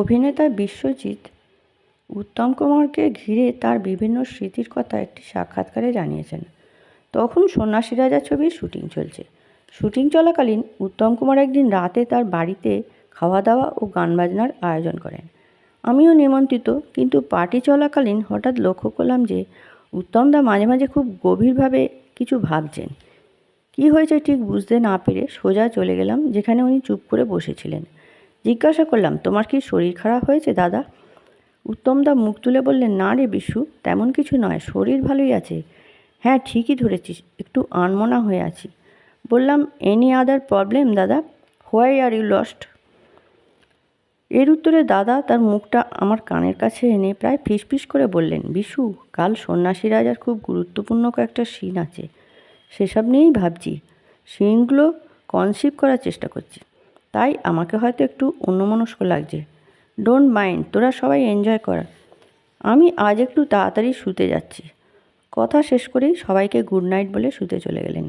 অভিনেতা বিশ্বজিৎ উত্তম কুমারকে ঘিরে তার বিভিন্ন স্মৃতির কথা একটি সাক্ষাৎকারে জানিয়েছেন। তখন সন্ন্যাসী রাজা ছবির শুটিং চলছে। শুটিং চলাকালীন উত্তম কুমার একদিন রাতে তার বাড়িতে খাওয়া দাওয়া ও গান বাজনার আয়োজন করেন। আমিও নিমন্ত্রিত, কিন্তু পার্টি চলাকালীন হঠাৎ লক্ষ্য করলাম যে উত্তমদা মাঝে মাঝে খুব গভীরভাবে কিছু ভাবছেন। কি হয়েছে ঠিক বুঝতে না পেরে সোজা চলে গেলাম, যেখানে উনি চুপ করে বসেছিলেন। জিজ্ঞাসা করলাম, তোমার কি শরীর খারাপ হয়েছে দাদা? উত্তমদা মুখ তুলে বললেন, না রে বিশু, তেমন কিছু নয়, শরীর ভালোই আছে। হ্যাঁ ঠিকই ধরেছিস, একটু আনমনা হয়ে আছি। বললাম এনি আদার প্রবলেম দাদা? হোয়াই আর ইউ লস্ট এর উত্তরে দাদা তার মুখটা আমার কানের কাছে এনে প্রায় ফিসফিস করে বললেন, বিশু, কাল সন্ন্যাসী রাজার খুব গুরুত্বপূর্ণ কয়েকটা সিন আছে। সেসব নিয়েই ভাবছি। সিনগুলো কনসিভ করার চেষ্টা করছি। তাই আমাকে হয়তো একটু অন্যমনস্ক লাগছে। ডোন্ট মাইন্ড তোরা সবাই এনজয় কর। আমি আজ একটু তাড়াতাড়ি শুতে যাচ্ছি। কথা শেষ করেই সবাইকে গুড নাইট বলে শুতে চলে গেলেন।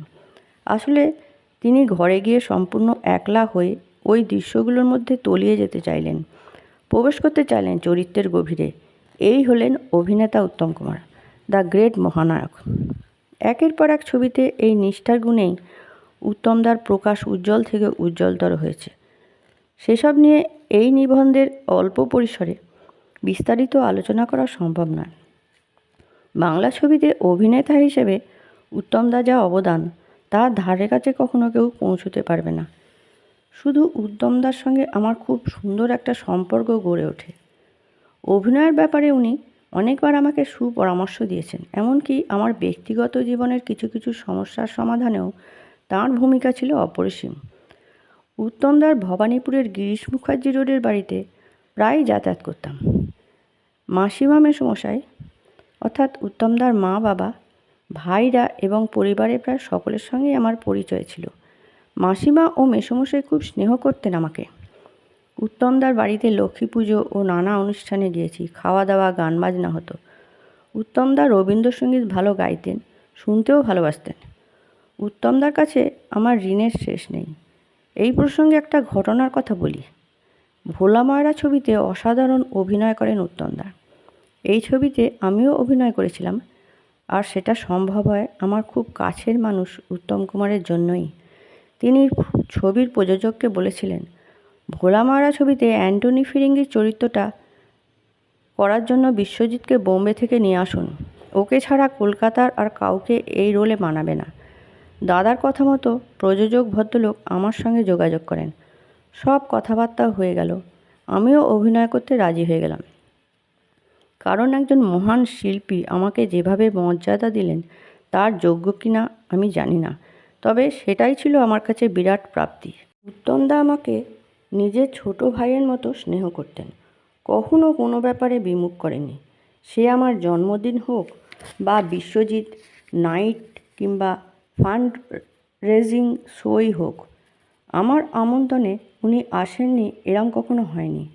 আসলে তিনি ঘরে গিয়ে সম্পূর্ণ একলা হয়ে ওই দৃশ্যগুলোর মধ্যে তলিয়ে যেতে চাইলেন। প্রবেশ করতে চাইলেন চরিত্রের গভীরে। এই হলেন অভিনেতা উত্তম কুমার, দ্য গ্রেট মহানায়ক। একের পর এক ছবিতে এই নিষ্ঠার গুণেই উত্তমদার প্রকাশ উজ্জ্বল থেকে উজ্জ্বলতর হয়েছে। সেসব নিয়ে এই নিবন্ধের অল্প পরিসরে বিস্তারিত আলোচনা করা সম্ভব নয়। বাংলা ছবিতে অভিনেতা হিসেবে উত্তমদা যা অবদান তার ধারে কাছে কখনো কেউ পৌঁছতে পারবে না। শুধু উত্তমদার সঙ্গে আমার খুব সুন্দর একটা সম্পর্ক গড়ে ওঠে। অভিনয়ের ব্যাপারে উনি অনেকবার আমাকে সুপরামর্শ দিয়েছেন, এমনকি আমার ব্যক্তিগত জীবনের কিছু কিছু সমস্যার সমাধানেও তাঁর ভূমিকা ছিল অপরিসীম। উত্তমদার ভবানীপুরের গিরিশ মুখার্জি রোডের বাড়িতে প্রায় যাতায়াত করতাম। মাসিমা মেসমশাই, অর্থাৎ উত্তমদার মা বাবা, ভাইরা এবং পরিবারের প্রায় সকলের সঙ্গেই আমার পরিচয় ছিল। মাসিমা ও মেসমশাই খুব স্নেহ করতেন আমাকে। উত্তমদার বাড়িতে লক্ষ্মী পুজো ও নানা অনুষ্ঠানে গিয়েছি খাওয়া দাওয়া গান বাজনা হতো উত্তমদা রবীন্দ্রসঙ্গীত ভালো গাইতেন, শুনতেও ভালোবাসতেন। উত্তমদার কাছে আমার ঋণের শেষ নেই। এই প্রসঙ্গে একটা ঘটনার কথা বলি। ভোলা ময়রা ছবিতে অসাধারণ অভিনয় করেন উত্তমদা এই ছবিতে আমিও অভিনয় করেছিলাম। আর সেটা সম্ভব হয় আমার খুব কাছের মানুষ উত্তম কুমারের জন্যই। তিনি ছবির প্রযোজককে বলেছিলেন, ভোলা ময়রা ছবিতে অ্যান্টনি ফিরিঙ্গির চরিত্রটা করার জন্য বিশ্বজিৎকে বোম্বে থেকে নিয়ে আসুন। ওকে ছাড়া কলকাতার আর কাউকে এই রোলে মানাবে না। দাদার কথা মতো প্রযোজক ভদ্রলোক আমার সঙ্গে যোগাযোগ করেন। সব কথাবার্তা হয়ে গেল। আমিও অভিনয় করতে রাজি হয়ে গেলাম। কারণ একজন মহান শিল্পী আমাকে যেভাবে মর্যাদা দিলেন, তার যোগ্য কিনা আমি জানি না। তবে সেটাই ছিল আমার কাছে বিরাট প্রাপ্তি। উত্তমদা আমাকে নিজের ছোট ভাইয়ের মতো স্নেহ করতেন। কখনো কোনো ব্যাপারে বিমুখ করেনি সে আমার জন্মদিন হোক বা বিশ্বজিৎ নাইট কিংবা ফান্ড রেজিং শোই হোক, আমার আমন্ত্রণে উনি আসেননি এরম কখনো হয়নি।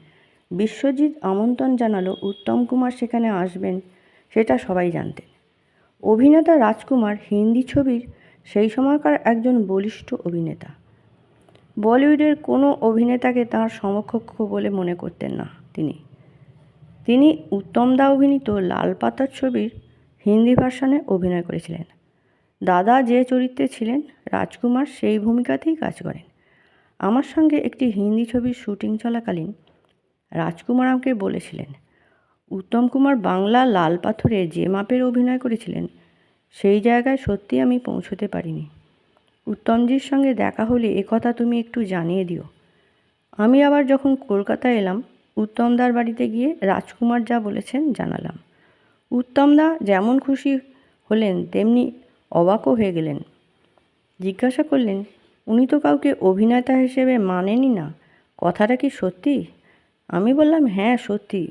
বিশ্বজিৎ আমন্ত্রণ জানালো উত্তম কুমার সেখানে আসবেন, সেটা সবাই জানতেন অভিনেতা রাজকুমার হিন্দি ছবির সেই সময়কার একজন বলিষ্ঠ অভিনেতা। বলিউডের কোনো অভিনেতাকে তাঁর সমকক্ষ বলে মনে করতেন না তিনি। তিনি উত্তমদা অভিনীত লাল পাতার ছবির হিন্দি ভার্সনে অভিনয় করেছিলেন। দাদা যে চরিত্রে ছিলেন, রাজকুমার সেই ভূমিকাতেই কাজ করেন। আমার সঙ্গে একটি হিন্দি ছবির শুটিং চলাকালীন রাজকুমার আমাকে বলেছিলেন, উত্তম কুমার বাংলা লাল পাথরে যে মাপের অভিনয় করেছিলেন, সেই জায়গায় সত্যি আমি পৌঁছতে পারিনি। উত্তমজির সঙ্গে দেখা হলে একথা তুমি একটু জানিয়ে দিও। আমি আবার যখন কলকাতা এলাম, উত্তমদার বাড়িতে গিয়ে রাজকুমার যা বলেছেন জানালাম। উত্তমদা যেমন খুশি হলেন, তেমনি অবাকও হয়ে গেলেন। জিজ্ঞাসা করলেন, উনি তো কাউকে অভিনেতা হিসেবে মানেনই না। কথাটা কি সত্যি? আমি বললাম হ্যাঁ সত্যি।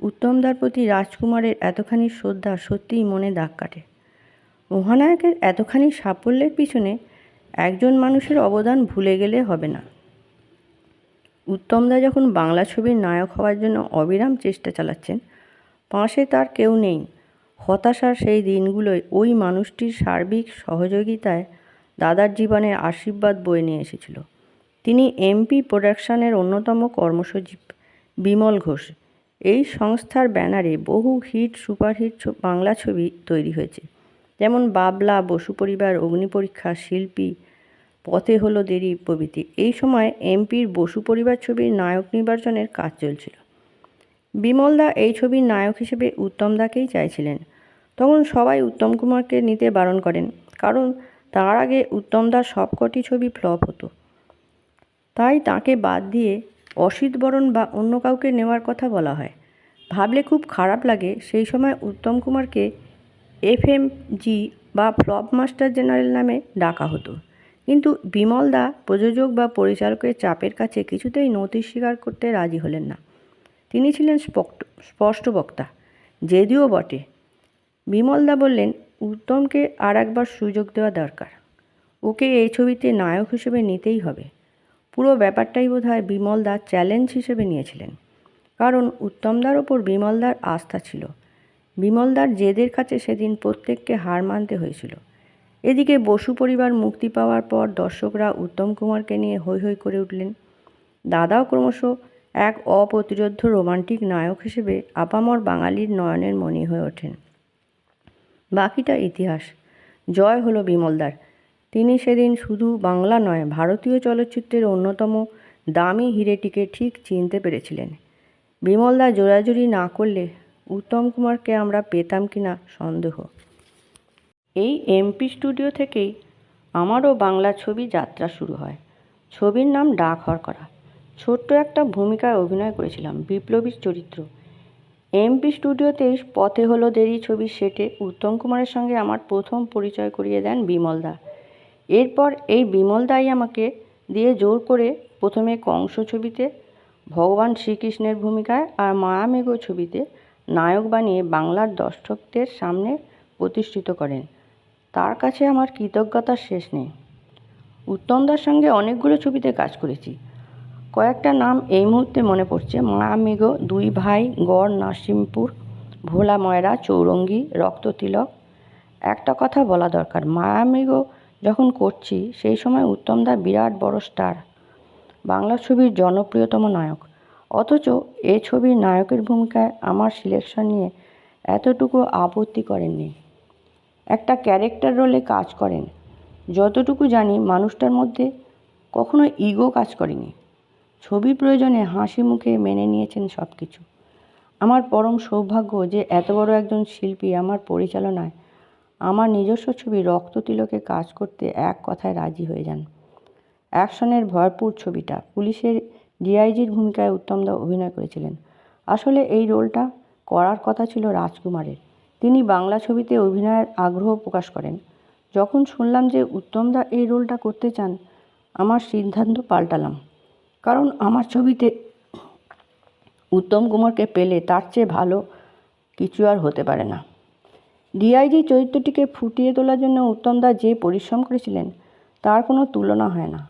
উত্তমদার প্রতি রাজকুমারের এতখানি শ্রদ্ধা সত্যিই মনে দাগ কাটে। মহানায়কের এতখানি সাফল্যের পিছনে একজন মানুষের অবদান ভুলে গেলে হবে না। উত্তমদা যখন বাংলা ছবির নায়ক হওয়ার জন্য অবিরাম চেষ্টা চালাচ্ছেন, পাশে তার কেউ নেই। হতাশার সেই দিনগুলোয় ওই মানুষটির সার্বিক সহযোগিতায় দাদার জীবনে আশীর্বাদ বয়ে নিয়ে এসেছিল। তিনি এমপি প্রোডাকশানের অন্যতম কর্মসচিব বিমল ঘোষ। এই সংস্থার ব্যানারে বহু হিট, সুপারহিট বাংলা ছবি তৈরি হয়েছে। যেমন বাবলা, বসু পরিবার অগ্নিপরীক্ষা শিল্পী, পথে হলো দেরি প্রভৃতি। এই সময় এমপির বসু পরিবার ছবির নায়ক নির্বাচনের কাজ চলছিল। বিমলদা এই ছবির নায়ক হিসেবে উত্তম দাকেই চাইছিলেন। তখন সবাই উত্তম কুমারকে নিতে বারণ করেন, কারণ তার আগে উত্তমদার সবকটি ছবি ফ্লপ হতো। তাই তাকে বাদ দিয়ে অসিত বরণ বা অন্য কাউকে নেওয়ার কথা বলা হয়। ভাবলে খুব খারাপ লাগে সেই সময় উত্তম কুমারকে এফ এফএমজি বা ফ্লপ মাস্টার জেনারেল নামে ডাকা হতো। কিন্তু বিমলদা প্রযোজক বা পরিচালকের চাপের কাছে কিছুতেই নথি স্বীকার করতে রাজি হলেন না। তিনি ছিলেন স্পষ্ট বক্তা, যদিও বটে। বিমলদা বললেন, উত্তমকে আর একবার সুযোগ দেওয়া দরকার। ওকে এই ছবিতে নায়ক হিসেবে নিতেই হবে। পুরো ব্যাপারটাই বোধ হয় বিমলদা চ্যালেঞ্জ হিসেবে নিয়েছিলেন। কারণ উত্তমদার ওপর বিমলদার আস্থা ছিল। বিমলদার জেদের কাছে সেদিন প্রত্যেককে হার মানতে হয়েছিল। এদিকে বসু পরিবার মুক্তি পাওয়ার পর দর্শকরা উত্তম কুমারকে নিয়ে হৈ হৈ করে উঠলেন। দাদাও ক্রমশ এক অপ্রতিরোধ্য রোমান্টিক নায়ক হিসেবে আপামর বাঙালির নয়নের মণি হয়ে ওঠেন। বাকিটা ইতিহাস। জয় হলো বিমলদার। তিনি সেদিন শুধু বাংলা নয়, ভারতীয় চলচ্চিত্রের অন্যতম দামি হিরেটিকে ঠিক চিনতে পেরেছিলেন। বিমলদা জোরাজুরি না করলে উত্তম কুমারকে আমরা পেতাম কিনা সন্দেহ। এই এমপি স্টুডিও থেকেই আমারও বাংলা ছবি যাত্রা শুরু হয়। ছবির নাম ডাক হরকরা ছোট্ট একটা ভূমিকায় অভিনয় করেছিলাম বিপ্লবীর চরিত্র। এমপি স্টুডিওতেই পথে হলো দেরি ছবির সেটে উত্তম কুমারের সঙ্গে আমার প্রথম পরিচয় করিয়ে দেন বিমলদা এরপর এই বিমলদাই আমাকে দিয়ে জোর করে প্রথমে কংস ছবিতে, ভগবান শ্রীকৃষ্ণের ভূমিকায় আর মায়ামেঘ ছবিতে নায়ক বানিয়ে বাংলার দর্শকদের সামনে প্রতিষ্ঠিত করেন। তার কাছে আমার কৃতজ্ঞতার শেষ নেই। উত্তমদার সঙ্গে অনেকগুলো ছবিতে কাজ করেছি। কয়েকটা নাম এই মুহূর্তে মনে পড়ছে। মায়ামেঘ দুই ভাই, গড়, নাসিমপুর, ভোলা ময়রা, চৌরঙ্গি রক্ততিলক একটা কথা বলা দরকার মায়ামেঘ যখন করছি, সেই সময় উত্তমদা বিরাট বড় স্টার। বাংলা ছবির জনপ্রিয়তম নায়ক। অথচ এ ছবির নায়কের ভূমিকায় আমার সিলেকশন নিয়ে এতটুকু আপত্তি করেননি। একটা ক্যারেক্টার রোলে কাজ করেন। যতটুকু জানি, মানুষটার মধ্যে কখনো ইগো কাজ করেনি। ছবির প্রয়োজনে হাসি মুখে মেনে নিয়েছেন সব কিছু আমার পরম সৌভাগ্য যে এত বড় একজন শিল্পী আমার পরিচালনায় আমার নিজস্ব ছবি রক্ত তিলকে কাজ করতে এক কথায় রাজি হয়ে যান। অ্যাকশনের ভরপুর ছবিটা পুলিশের ডিআইজির ভূমিকায় উত্তমদা অভিনয় করেছিলেন। আসলে এই রোলটা করার কথা ছিল রাজকুমারের। তিনি বাংলা ছবিতে অভিনয়ের আগ্রহ প্রকাশ করেন। যখন শুনলাম যে উত্তমদা এই রোলটা করতে চান, আমার সিদ্ধান্ত পাল্টালাম। কারণ আমার ছবিতে উত্তম কুমারকে পেলে তার চেয়ে ভালো কিছু আর হতে পারে না। ডিআইজি চরিত্রটিকে ফুটিয়ে তোলার জন্য উত্তমদা যে পরিশ্রম করেছিলেন, তার কোনো তুলনা হয় না।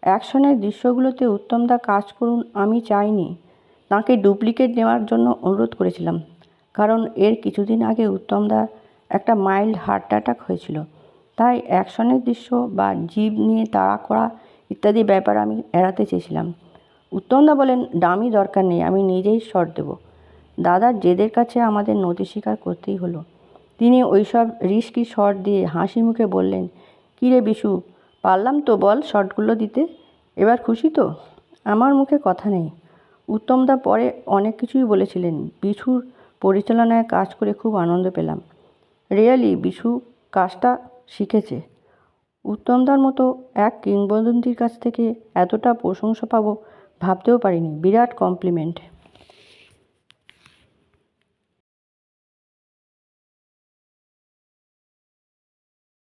অ্যাকশনের দৃশ্যগুলোতে উত্তমদা কাজ করুন আমি চাইনি, তাকে ডুপ্লিকেট নেওয়ার জন্য অনুরোধ করেছিলাম। কারণ এর কিছুদিন আগে উত্তম উত্তমদার একটা মাইল্ড হার্ট অ্যাটাক হয়েছিল। তাই অ্যাকশনের দৃশ্য বা জীব নিয়ে তাড়া করা ইত্যাদি ব্যাপার আমি এড়াতে চেয়েছিলাম। উত্তমদা বলেন ডামি দরকার নেই, আমি নিজেই শট দেবো। দাদার জেদের কাছে আমাদের নথি স্বীকার করতেই হলো। তিনি ওইসব রিস্কি শট দিয়ে হাসি মুখে বললেন, কী রে বিশু, পারলাম তো বল শটগুলো দিতে? এবার খুশি তো? আমার মুখে কথা নেই। উত্তমদা পরে অনেক কিছুই বলেছিলেন। বিশুর পরিচালনায় কাজ করে খুব আনন্দ পেলাম। রিয়ালি, বিশু কাজটা শিখেছে। উত্তমদার মতো এক কিংবদন্তির কাছ থেকে এতটা প্রশংসা পাবো ভাবতেও পারিনি। বিরাট কমপ্লিমেন্ট